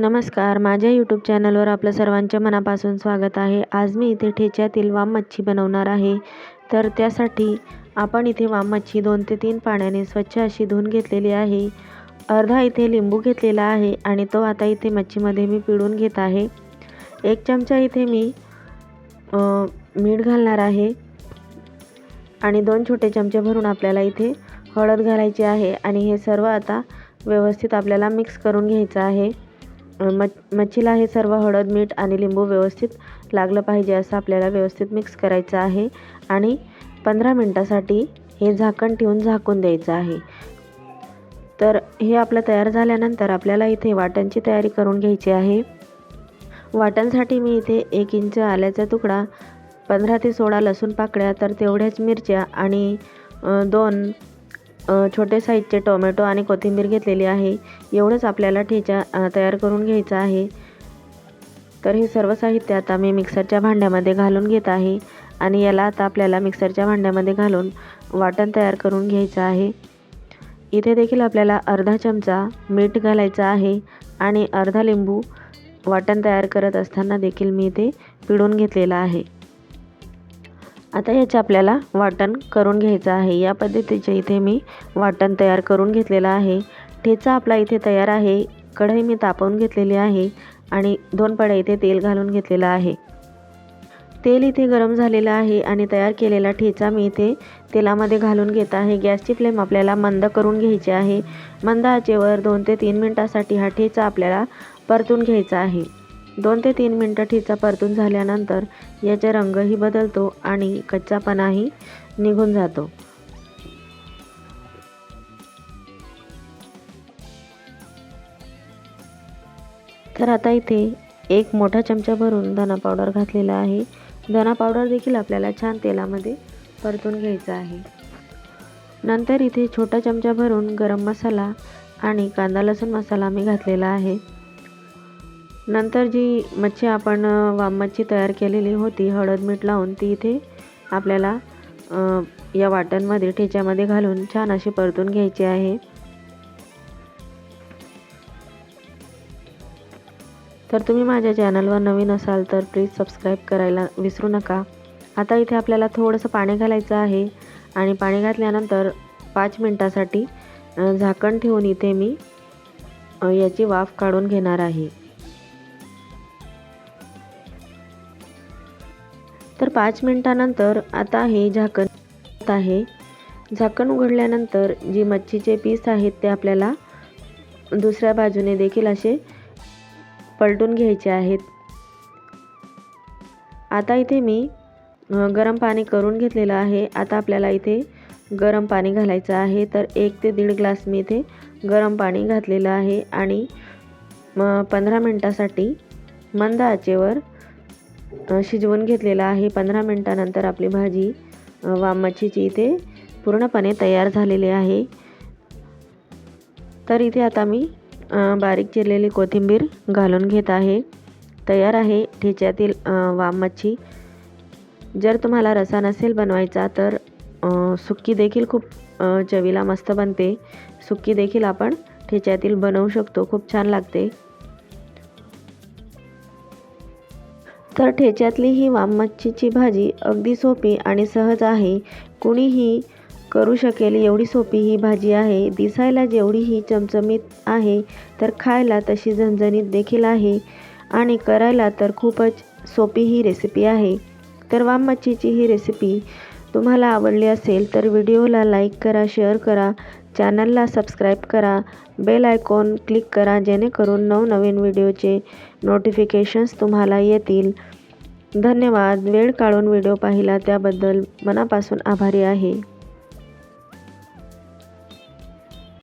नमस्कार. माझ्या यूट्यूब चॅनलवर आपलं सर्वांच्या मनापासून स्वागत आहे. आज मी इथे ठेच्यातील वाम मच्छी बनवणार आहे. तर त्यासाठी आपण इथे वाम मच्छी दोन ते तीन पाण्याने स्वच्छ अशी धुवून घेतलेली आहे. अर्धा इथे लिंबू घेतलेला आहे आणि तो आता इथे मच्छीमध्ये मी पिळून घेत आहे. एक चमचा इथे मी मीठ घालणार आहे. आणि दोन छोटे चमचे भरून आपल्याला इथे हळद घालायची आहे. आणि हे सर्व आता व्यवस्थित आपल्याला मिक्स करून घ्यायचं आहे. मच मच्छीला हे सर्व हळद मीठ आणि लिंबू व्यवस्थित लागलं पाहिजे असं आपल्याला व्यवस्थित मिक्स करायचं आहे. आणि पंधरा मिनटासाठी हे झाकण ठेवून झाकून द्यायचं आहे. तर हे आपलं तयार झाल्यानंतर आपल्याला इथे वाटणची तयारी करून घ्यायची आहे. वाटणसाठी मी इथे एक इंच आल्याचा तुकडा पंधरा ते सोळा लसूण पाकळ्या तर तेवढ्याच मिरच्या आणि दोन छोटे साईजचे टोमॅटो आणि कोथिंबीर घेतलेली आहे. एवढंच आपल्याला ठेचा तयार करून घ्यायचं आहे. तर हे सर्व साहित्य आता मी मिक्सरच्या भांड्यामध्ये घालून घेत आहे. आणि याला आता आपल्याला मिक्सरच्या भांड्यामध्ये घालून वाटण तयार करून घ्यायचं आहे. इथे देखील आपल्याला अर्धा चमचा मीठ घालायचं आहे. आणि अर्धा लिंबू वाटण तयार करत असताना देखील मी इथे पिळून घेतलेलं आहे. आता याचे आपल्याला वाटण करून घ्यायचं आहे. या पद्धतीचे इथे मी वाटण तयार करून घेतलेलं आहे. ठेचा आपला इथे तयार आहे. कढई मी तापवून घेतलेली आहे आणि दोन पड्या इथे तेल घालून घेतलेलं आहे. तेल इथे गरम झालेलं आहे आणि तयार केलेला ठेचा मी इथे तेलामध्ये घालून घेत आहे. गॅसची फ्लेम आपल्याला मंद करून घ्यायची आहे. मंद आचेवर दोन ते तीन मिनटासाठी हा ठेचा आपल्याला परतून घ्यायचा आहे. दोन ते तीन मिनटं ठिचा परतून झाल्यानंतर याचा रंगही बदलतो आणि कच्चापणाही निघून जातो. तर आता इथे एक मोठा चमचा भरून धना पावडर घातलेला आहे. धना पावडर देखील आपल्याला छान तेलामध्ये परतून घ्यायचा आहे. नंतर इथे छोटा चमचा भरून गरम मसाला आणि कांदा लसूण मसाला मी घातलेला आहे. नंतर जी मच्छी आपण वाम मच्छी तयार केलेली होती हळद मीठ लावून ती इथे आपल्याला या वाटणमध्ये ठेच्यामध्ये घालून छान अशी परतून घ्यायची आहे. तर तुम्ही माझ्या चॅनलवर नवीन असाल तर प्लीज सबस्क्राईब करायला विसरू नका. आता इथे आपल्याला थोडंसं पाणी घालायचं आहे आणि पाणी घातल्यानंतर पाच मिनटासाठी झाकण ठेवून इथे मी याची वाफ काढून घेणार आहे. तर पाच मिनटानंतर आता हे झाकण आहे. झाकण उघडल्यानंतर जी मच्छीचे पीस आहेत ते आपल्याला दुसऱ्या बाजूने देखील असे पलटून घ्यायचे आहेत. आता इथे मी गरम पाणी करून घेतलेलं आहे. आता आपल्याला इथे गरम पाणी घालायचं आहे. तर एक ते दीड ग्लास मी इथे गरम पाणी घातलेलं आहे. आणि म पंधरा मिनटासाठी मंद आचेवर शिजवून घेतलेलं आहे. पंधरा मिनटानंतर आपली भाजी वामाचीची वाम मच्छीची इथे पूर्णपणे तयार झालेली आहे. तर इथे आता मी बारीक चिरलेली कोथिंबीर घालून घेत आहे. तयार आहे ठेच्यातील वाम मच्छी जर तुम्हाला रसा नसेल बनवायचा तर सुक्की देखील खूप चवीला मस्त बनते. सुक्की देखील आपण ठेच्यातील बनवू शकतो. खूप छान लागते. तर ठेच्यातली ही वाम मच्छीची भाजी अगदी सोपी आणि सहज आहे. कुणीही करू शकेल एवढी सोपी ही भाजी आहे. दिसायला जेवढी ही चमचमीत आहे तर खायला तशी झणझणीत देखील आहे आणि करायला तर खूपच सोपी ही रेसिपी आहे. तर वाम मच्छीची ही रेसिपी तुम्हाला आवडली असेल तर व्हिडिओला लाईक करा शेअर करा चॅनलला सबस्क्राईब करा बेल आयकॉन क्लिक करा जेणेकरून नवनवीन व्हिडिओचे नोटिफिकेशन्स तुम्हाला येतील. धन्यवाद. वेळ काढून व्हिडिओ पाहिला त्याबद्दल मनापासून आभारी आहे.